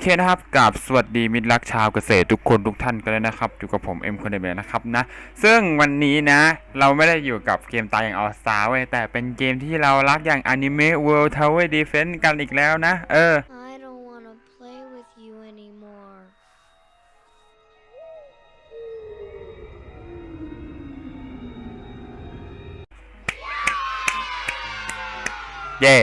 เคนะครับกับสวัสดีมิตรรักชาวเกษตรทุกคนทุกท่านกันเลยนะครับอยู่กับผมเอ็มคนเดเบนะครับนะ ซึ่งวันนี้นะ เราไม่ได้อยู่กับเกมตายอย่างออสตาเว้ยแต่เป็นเกมที่เรารักอย่าง Anime World Tower Defense กันอีกแล้วนะ เออ I don't want to play with you anymore. เย่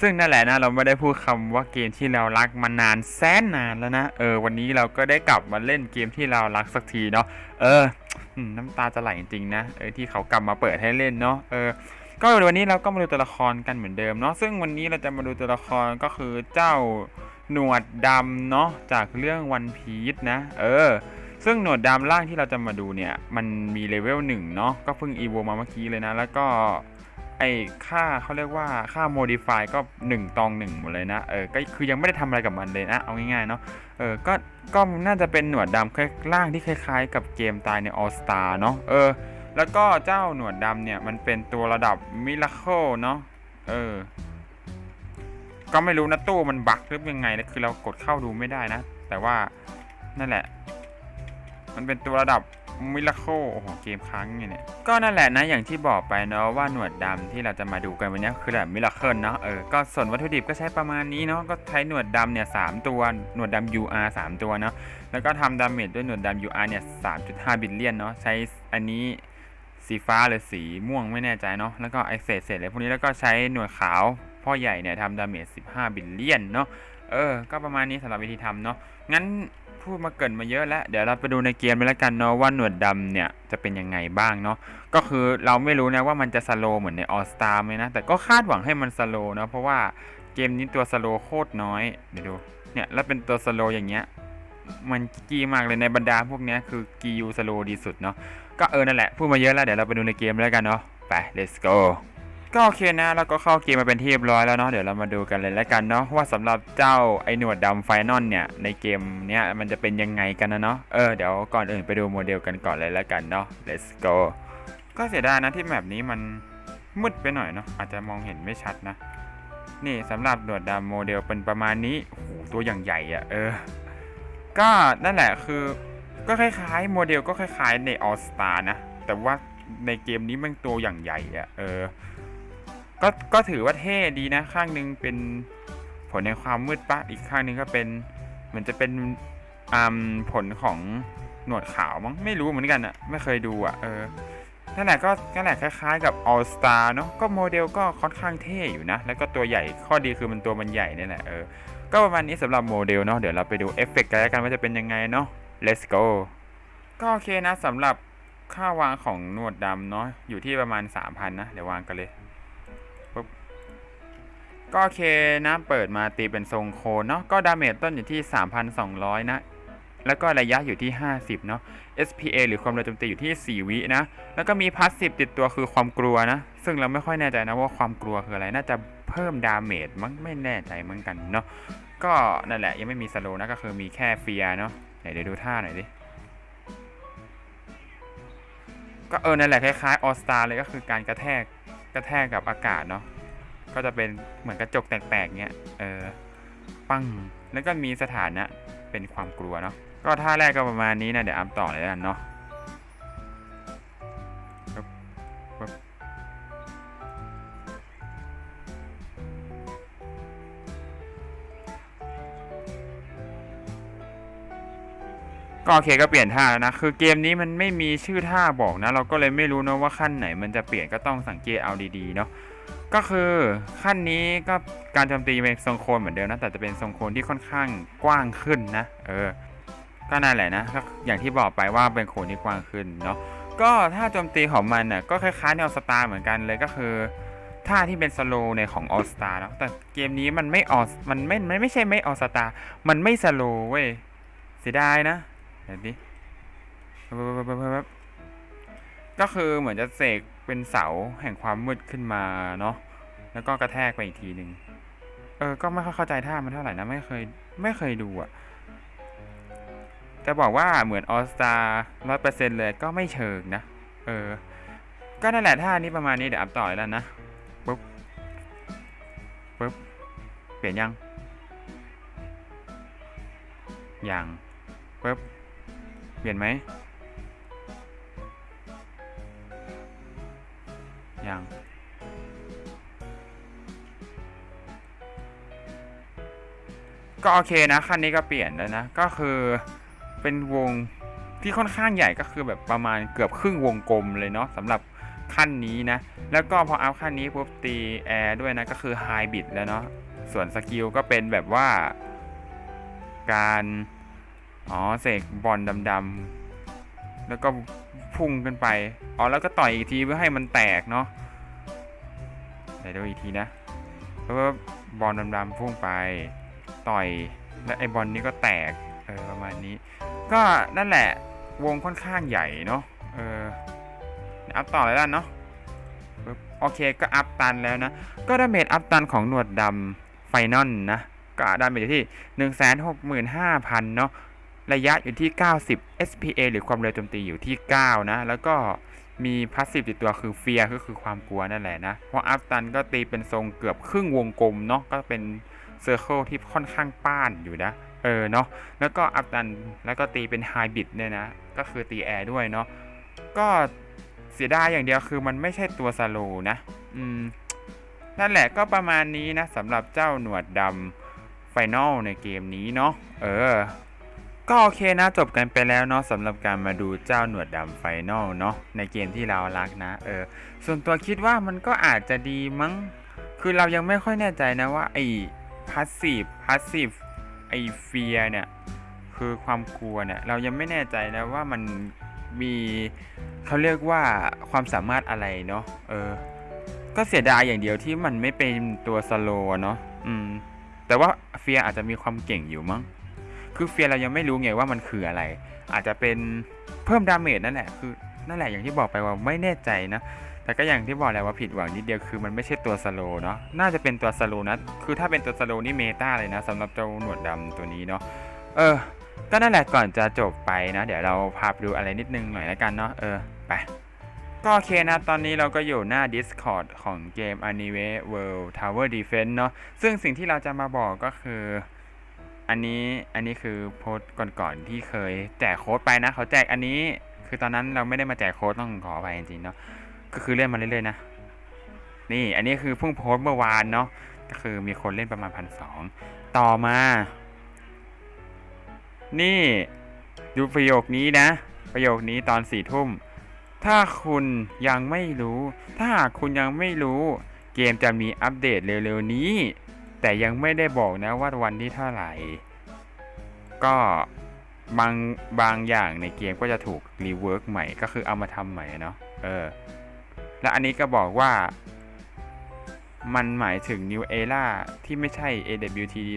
ซึ่งนั่นแหละนะเราไม่ได้พูดคำว่าเกมที่เรารักมานานแสนนานแล้วนะเออวันนี้เราก็ได้กลับมาเล่นเกมที่เรารักสักทีเนาะเออน้ำตาจะไหลจริงๆนะเออที่เขากลับมาเปิดให้เล่นเนาะเออก็วันนี้เราก็มาดูตัวละครกันเหมือนเดิมเนาะซึ่งวันนี้เราจะมาดูตัวละครก็คือเจ้าหนวดดำเนาะจากเรื่องวันพีชนะ เออ ซึ่งหนวดดำร่างที่เราจะมาดูเนี่ย มันมีเลเวลหนึ่งเนาะก็เพิ่งอีโวมาเมื่อกี้เลยนะ แล้วก็ ไอ้ค่าเขาเรียกว่าค่า modify ก็ 1 ตอง1หมดเลยนะเออก็คือยังไม่ได้ทำอะไรกับมันเลยนะ เอาง่ายๆเนาะเออก็ก็น่าจะเป็นหนวดดำคล้ายร่างที่คล้ายๆ กับเกมตายใน All Star เนาะเออแล้วก็เจ้าหนวดดำเนี่ย มันเป็นตัวระดับ Miracle เนาะเออ ก็ไม่รู้นะตู้มันบักหรือยังไงนะคือเรากดเข้าดูไม่ได้นะ แต่ว่านั่นแหละ มันเป็นตัวระดับ มิล a โคโอ้โหเกมค้างไงเนี่ยก็นั่นแหละนะอย่างที่บอกไปเนาะว่าหนวดดำที่เราจะมาดูกันวันนี้คือแบบมิล a เคิลเนาะเออก็ส่วนวัตถุดิบก็ใช้ประมาณนี้เนาะก็ใช้หนวดดำเนี่ยสามตัวหนวดดำ UR สามตัวเนาะแล้วก็ทำดาเมจด้วยหนวดดำ UR เนี่ย3.5 บิลเลียนเนาะใช้อันนี้สีฟ้าหรือสีม่วงไม่แน่ใจเนาะแล้วก็ไอเศษเศษอะไรพวกนี้แล้วก็ใช้หนวดขาวพ่อใหญ่เนี่ยทำดาเมจ15 บิลเลียนเนาะเออ ก็ประมาณนี้สำหรับวิธีทำเนาะงั้น พูดมาเกินมาเยอะแล้ว เดี๋ยวเราไปดูในเกมไปแล้วกันเนาะว่าหนวดดำเนี่ยจะเป็นยังไงบ้างเนาะก็คือเราไม่รู้นะว่ามันจะสโลเหมือนในออสตาไหมนะ แต่ก็คาดหวังให้มันสโลนะเพราะว่าเกมนี้ตัวสโลโคตรน้อยเดี๋ยวดูเนี่ยแล้วเป็นตัวสโลอย่างเงี้ยมันกีมากเลยในบรรดาพวกเนี้ยคือกียูสโลดีสุดเนาะก็เออนั่นแหละพูดมาเยอะแล้วเดี๋ยวเราไปดูในเกมแล้วกันเนาะไป let's go ก็โอเคนะแล้วก็เข้าเกมมาเป็นที่เรียบร้อยแล้วเนาะเดี๋ยวเรามาดูกันเลยแล้วกันเนาะว่าสำหรับเจ้าไอหนวดดำไฟนอลเนี่ยในเกมเนี้ยมันจะเป็นยังไงกันนะเนาะเออเดี๋ยวก่อนอื่นไปดูโมเดลกันก่อนเลยแล้วกันเนาะ let's go ก็เสียดายนะที่แมปนี้มันมืดไปหน่อยเนาะอาจจะมองเห็นไม่ชัดนะ นี่สำหรับหนวดดำโมเดลเป็นประมาณนี้โอ้โหตัวอย่างใหญ่อะเออ ก็นั่นแหละคือก็คล้ายๆ โมเดลก็คล้ายๆใน All Star นะแต่ว่าในเกมนี้มันตัวอย่างใหญ่อะเออ ก็ก็ถือว่าเท่ดีนะ ข้างหนึ่งเป็นผลในความมืดปะอีกข้างหนึ่งก็เป็นเหมือนจะเป็นอผลของหนวดขาวมั้งไม่รู้เหมือนกันอะไม่เคยดูอะเออนั่นแหละก็นั่นแหละคล้ายๆกับ All Star เนาะก็โมเดลก็ค่อนข้างเท่อยู่นะ แล้วก็ตัวใหญ่ข้อดีคือมันตัวมันใหญ่นี่แหละเออก็ประมาณนี้สำหรับโมเดลเนาะเดี๋ยวเราไปดูเอฟเฟกต์กันแล้วกันว่าจะเป็นยังไงเนาะ let's go ก็โอเคนะสำหรับค่าวางของหนวดดำเนาะอยู่ที่ประมาณ 3,000 นะ เดี๋ยววางกันเลย ก็โอเคนะเปิดมาตีเป็นทรงโคนเนาะก็ดาเมจต้นอยู่ที่ 3,200 นะ แล้วก็ระยะอยู่ที่ 50 เนาะ SPA หรือความเร็วโจมตีอยู่ที่ 4 วินะ แล้วก็มีพาสซีฟติดตัวคือความกลัวนะ ซึ่งเราไม่ค่อยแน่ใจนะว่าความกลัวคืออะไร น่าจะเพิ่มดาเมจมั้งไม่แน่ใจเหมือนกันเนาะก็นั่นแหละยังไม่มีสโลนะก็คือมีแค่เฟียเนาะไหนเดี๋ยวดูท่าหน่อยดิก็เออนั่นแหละคล้ายๆออสตาเลยก็คือการกระแทกกระแทกกับอากาศเนาะ ก็จะเป็นเหมือนกระจกแตกๆเงี้ย เออ ปังแล้วก็มีสถานะ เป็นความกลัวเนาะ ก็ท่าแรกก็ประมาณนี้นะ เดี๋ยวอัพต่อเลยแล้วกันเนาะ ก็โอเคก็เปลี่ยนท่าแล้วนะ คือเกมนี้มันไม่มีชื่อท่าบอกนะ เราก็เลยไม่รู้นะว่าขั้นไหน มันจะเปลี่ยนก็ต้องสังเกตเอาดีๆเนาะ ก็คือขั้นนี้ก็การโจมตีเป็นทรงโคนเหมือนเดิมนะ แต่จะเป็นทรงโคนที่ค่อนข้างกว้างขึ้นนะ เออ ก็นั่นแหละนะก็อย่างที่บอกไปว่าเป็นโคนที่กว้างขึ้นเนาะ ก็ท่าโจมตีของมันน่ะก็คล้ายๆแนวสตาร์เหมือนกันเลยก็คือท่าที่เป็นสโลในของ All Star เนาะ แต่เกมนี้มันไม่ออมันไม่ มันไม่ใช่ไม่ All Star มันไม่สโลเว้ย เสียดายนะ ดี๋ยวดิก็คือเหมือนจะเสกเป็นเสาแห่งความมืดขึ้นมาเนาะแล้วก็กระแทกไปอีกทีหนึ่งเออก็ไม่ค่อยเข้าใจท่ามันเท่าไหร่นะไม่เคยไม่เคยดูอะจะบอกว่าเหมือนออสตาร้อยเปอร์เซ็นต์เลยก็ไม่เชิงนะ เออ ก็นั่นแหละท่านี้ประมาณนี้เดี๋ยวอัพต่อยแล้วนะปุ๊บปุ๊บเปลี่ยนยังย่างเว็บ เปลี่ยนไหมอย่างก็โอเคนะขั้นนี้ก็เปลี่ยนแล้วนะ ก็คือเป็นวงที่ค่อนข้างใหญ่ก็คือแบบประมาณเกือบครึ่งวงกลมเลยเนาะสำหรับขั้นนี้นะ แล้วก็พออัพขั้นนี้ปุ๊บตีแอร์ด้วยนะ ก็คือไฮบิดแล้วเนาะส่วนสกิลก็เป็นแบบว่าการ อ๋อเสกบอลดำๆแล้วก็พุ่งขึ้นไป อ๋อแล้วก็ต่อยอีกทีเพื่อให้มันแตกเนาะเดี๋ยวดูอีกทีนะแล้วก็บอลดำๆพุ่งไป ต่อย แล้วไอ้บอลนี้ก็แตก เออประมาณนี้ ก็นั่นแหละวงค่อนข้างใหญ่เนาะ เอออัพต่อเลยแล้วเนาะโอเคก็อัพตันแล้วนะ ก็ดาเมจอัพตันของหนวดดำไฟนอลนะ ก็ดาเมจอยู่ที่ 165,000 เนาะ ระยะอยู่ที่ 90 SPA หรือความเร็วโจมตีอยู่ที่ 9 นะ แล้วก็มีพาสซีฟติดตัวคือเฟียก็คือความกลัวนั่นแหละนะ เพราะอัพตันก็ตีเป็นทรงเกือบครึ่งวงกลมเนาะก็เป็นเซอร์เคิลที่ค่อนข้างป้านอยู่นะ เออเนาะแล้วก็อัพตันแล้วก็ตีเป็นไฮบิดเนี่ยนะ ก็คือตีแอร์ด้วยเนาะก็เสียดายอย่างเดียวคือมันไม่ใช่ตัวสโลนะ อืม นั่นแหละก็ประมาณนี้นะสำหรับเจ้าหนวดดำไฟนอลในเกมนี้เนาะเออ ก็โอเคนะจบกันไปแล้วเนาะสำหรับการมาดูเจ้าหนวดดำไฟนอลเนาะในเกมที่เรารักนะเออส่วนตัวคิดว่ามันก็อาจจะดีมั้ง คือเรายังไม่ค่อยแน่ใจนะว่าไอ้พาสซีฟพาสซีฟไอ้เฟียเนี่ยคือความกลัวเนี่ยเรายังไม่แน่ใจนะว่ามันมีเขาเรียกว่าความสามารถอะไรเนาะเออ ก็เสียดายอย่างเดียวที่มันไม่เป็นตัวสโลเนาะอืมแต่ว่าเฟียอาจจะมีความเก่งอยู่มั้ง คือเฟียเรายังไม่รู้ไงว่ามันคืออะไร อาจจะเป็นเพิ่มดาเมจนั่นแหละ คือนั่นแหละอย่างที่บอกไปว่าไม่แน่ใจนะ แต่ก็อย่างที่บอกแหละว่าผิดหวังนิดเดียวคือมันไม่ใช่ตัวสโลเนาะ น่าจะเป็นตัวสโลนะ คือถ้าเป็นตัวสโลนี่เมตาเลยนะสำหรับเจ้าหนวดดำตัวนี้เนาะ เออ ก็นั่นแหละก่อนจะจบไปนะ เดี๋ยวเราพาไปดูอะไรนิดนึงหน่อยแล้วกันเนาะ เออ ไปก็โอเคนะ ตอนนี้เราก็อยู่หน้า Discord ของเกม Anime World Tower Defense เนาะ ซึ่งสิ่งที่เราจะมาบอกก็คือ อันนี้อันนี้คือโพสต์ก่อนๆที่เคยแจกโค้ดไปนะเขาแจกอันนี้ คือตอนนั้นเราไม่ได้มาแจกโค้ดต้องขออภัยจริงๆเนาะก็คือเล่นมาเรื่อยๆนะนี่อันนี้คือเพิ่งโพสต์เมื่อวานเนาะก็คือมีคนเล่นประมาณพันสองต่อมา นี่ดูประโยคนี้นะ ประโยคนี้ตอนสี่ทุ่ม ถ้าคุณยังไม่รู้ ถ้าคุณยังไม่รู้ เกมจะมีอัปเดตเร็วๆนี้ แต่ยังไม่ได้บอกนะว่าวันที่เท่าไหร่ ก็บางบางอย่างในเกมก็จะถูกรีเวิร์กใหม่ก็คือเอามาทำใหม่เนาะเออ และอันนี้ก็บอกว่า มันหมายถึง New Era ที่ไม่ใช่ AWTD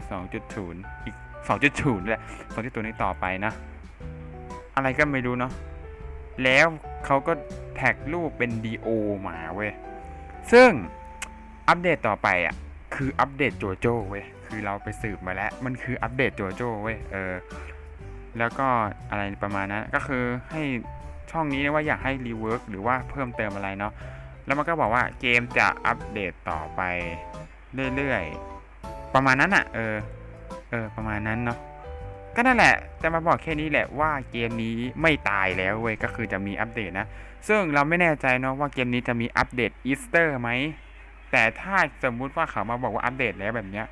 2.0 อีก 2.0แหละ2.0นี้ต่อไปนะ อะไรก็ไม่รู้เนาะแล้วเขาก็แท็กรูปเป็น DO มาเว้ย ซึ่งอัปเดตต่อไปอะ คืออัปเดตโจโจ้เว้ยคือเราไปสืบมาแล้ว มันคืออัปเดตโจโจ้เว้ยเออแล้วก็อะไรประมาณนั้นก็คือให้ช่องนี้นะว่าอยากให้รีเวิร์กหรือว่าเพิ่มเติมอะไรเนาะแล้วมันก็บอกว่าเกมจะอัปเดตต่อไปเรื่อยๆ ประมาณนั้นอะ เออ เออ ประมาณนั้นเนาะ ก็นั่นแหละ จะมาบอกแค่นี้แหละว่าเกมนี้ไม่ตายแล้วเว้ย ก็คือจะมีอัปเดตนะ ซึ่งเราไม่แน่ใจเนาะว่าเกมนี้จะมีอัปเดตอีสเตอร์ไหม แต่ถ้าสมมุติว่าเขามาบอกว่าอัปเดตแล้วแบบเนี้ย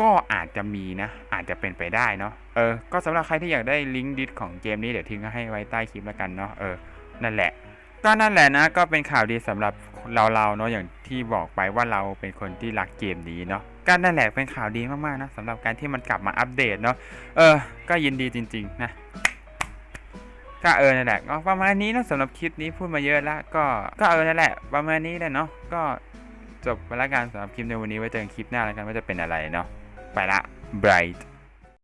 ก็อาจจะมีนะ อาจจะเป็นไปได้เนาะเออ ก็สำหรับใครที่อยากได้ลิงก์ดิสของเกมนี้เดี๋ยวทิ้งให้ไว้ใต้คลิปแล้วกันเนาะเออนั่นแหละก็นั่นแหละนะก็เป็นข่าวดีสำหรับเราๆเนาะอย่างที่บอกไปว่าเราเป็นคนที่รักเกมนี้เนาะก็นั่นแหละเป็นข่าวดีมากๆนะสำหรับการที่มันกลับมาอัปเดตเนาะเออ ก็ยินดีจริง ๆ นะก็เออนั่นแหละก็ประมาณนี้เนะสำหรับคลิปนี้พูดมาเยอะแล้วก็ก็เออนั่นแหละ ประมาณนี้แหละเนาะก็ จบไปแล้วกันสำหรับคลิปในวันนี้ไว้เจอกันคลิปหน้าแล้วกันว่าจะเป็นอะไรเนาะไปละ bright